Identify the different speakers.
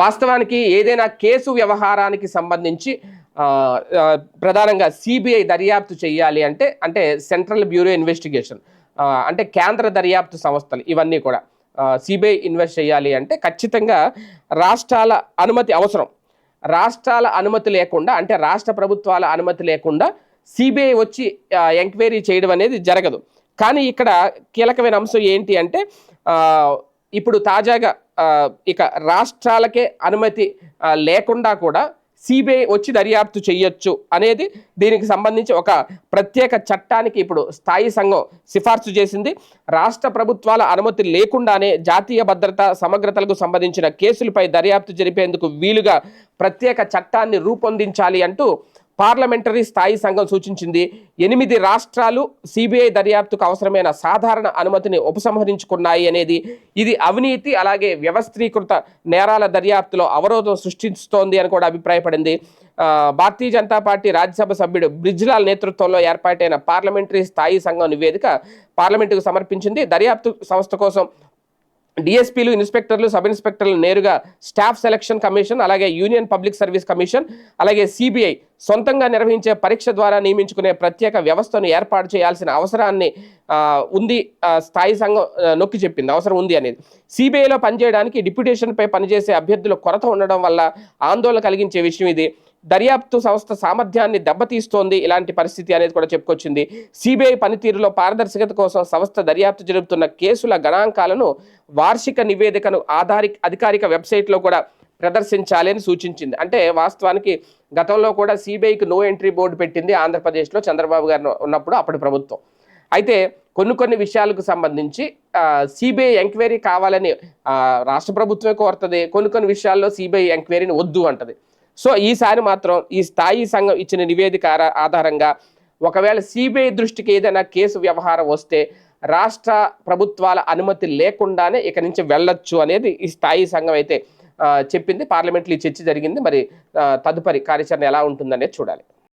Speaker 1: వాస్తవానికి ఏదైనా కేసు వ్యవహారానికి సంబంధించి ప్రధానంగా సిబిఐ దర్యాప్తు చేయాలి అంటే అంటే సెంట్రల్ బ్యూరో ఇన్వెస్టిగేషన్ అంటే కేంద్ర దర్యాప్తు సంస్థలు ఇవన్నీ కూడా సిబిఐ ఇన్వెస్ట్ చేయాలి అంటే ఖచ్చితంగా రాష్ట్రాల అనుమతి అవసరం. రాష్ట్రాల అనుమతి లేకుండా అంటే రాష్ట్ర ప్రభుత్వాల అనుమతి లేకుండా సిబిఐ వచ్చి ఎంక్వైరీ చేయడం అనేది జరగదు. కానీ ఇక్కడ కీలకమైన అంశం ఏంటి అంటే ఇప్పుడు తాజాగా ఇక రాష్ట్రాలకే అనుమతి లేకుండా కూడా సిబిఐ వచ్చి దర్యాప్తు చేయొచ్చు అనేది దీనికి సంబంధించి ఒక ప్రత్యేక చట్టానికి ఇప్పుడు స్థాయి సంఘం సిఫార్సు చేసింది. రాష్ట్ర ప్రభుత్వాల అనుమతి లేకుండానే జాతీయ భద్రత సమగ్రతలకు సంబంధించిన కేసులపై దర్యాప్తు జరిపేందుకు వీలుగా ప్రత్యేక చట్టాన్ని రూపొందించాలి అంటూ పార్లమెంటరీ స్థాయి సంఘం సూచించింది. ఎనిమిది రాష్ట్రాలు సిబిఐ దర్యాప్తుకు అవసరమైన సాధారణ అనుమతిని ఉపసంహరించుకున్నాయి అనేది ఇది అవినీతి అలాగే వ్యవస్థీకృత నేరాల దర్యాప్తులో అవరోధం సృష్టిస్తోంది అని కూడా అభిప్రాయపడింది. భారతీయ జనతా పార్టీ రాజ్యసభ సభ్యుడు బ్రిజ్లాల్ నేతృత్వంలో ఏర్పాటైన పార్లమెంటరీ స్థాయి సంఘం నివేదిక పార్లమెంటుకు సమర్పించింది. దర్యాప్తు సంస్థ కోసం డిఎస్పీలు ఇన్స్పెక్టర్లు సబ్ ఇన్స్పెక్టర్లు నేరుగా స్టాఫ్ సెలక్షన్ కమిషన్ అలాగే యూనియన్ పబ్లిక్ సర్వీస్ కమిషన్ అలాగే సిబిఐ సొంతంగా నిర్వహించే పరీక్ష ద్వారా నియమించుకునే ప్రత్యేక వ్యవస్థను ఏర్పాటు చేయాల్సిన అవసరాన్ని ఉంది స్థాయి సంఘం నొక్కి చెప్పింది. అవసరం ఉంది అనేది. సిబిఐలో పనిచేయడానికి డిప్యుటేషన్పై పనిచేసే అభ్యర్థుల కొరత ఉండడం వల్ల ఆందోళన కలిగించే విషయం ఇది. దర్యాప్తు సంస్థ సామర్థ్యాన్ని దెబ్బతీస్తోంది. ఇలాంటి పరిస్థితి అనేది కూడా చెప్పుకొచ్చింది. సిబిఐ పనితీరులో పారదర్శకత కోసం సంస్థ దర్యాప్తు జరుపుతున్న కేసుల గణాంకాలను వార్షిక నివేదికను ఆధారి అధికారిక వెబ్సైట్లో కూడా ప్రదర్శించాలి అని సూచించింది. అంటే వాస్తవానికి గతంలో కూడా సిబిఐకి నో ఎంట్రీ బోర్డు పెట్టింది ఆంధ్రప్రదేశ్లో చంద్రబాబు గారు ఉన్నప్పుడు అప్పటి ప్రభుత్వం. అయితే కొన్ని కొన్ని విషయాలకు సంబంధించి సిబిఐ ఎంక్వైరీ కావాలని రాష్ట్ర ప్రభుత్వమే కోరుతుంది. కొన్ని కొన్ని విషయాల్లో సిబిఐ ఎంక్వైరీని వద్దు అంటది. సో ఈసారి మాత్రం ఈ స్థాయి సంఘం ఇచ్చిన నివేదిక ఆధారంగా ఒకవేళ సిబిఐ దృష్టికి ఏదైనా కేసు వ్యవహారం వస్తే రాష్ట్ర ప్రభుత్వాల అనుమతి లేకుండానే ఇక నుంచి వెళ్ళొచ్చు అనేది ఈ స్థాయి సంఘం అయితే చెప్పింది. పార్లమెంట్లో ఈ చర్చ జరిగింది. మరి తదుపరి కార్యాచరణ ఎలా ఉంటుందనేది చూడాలి.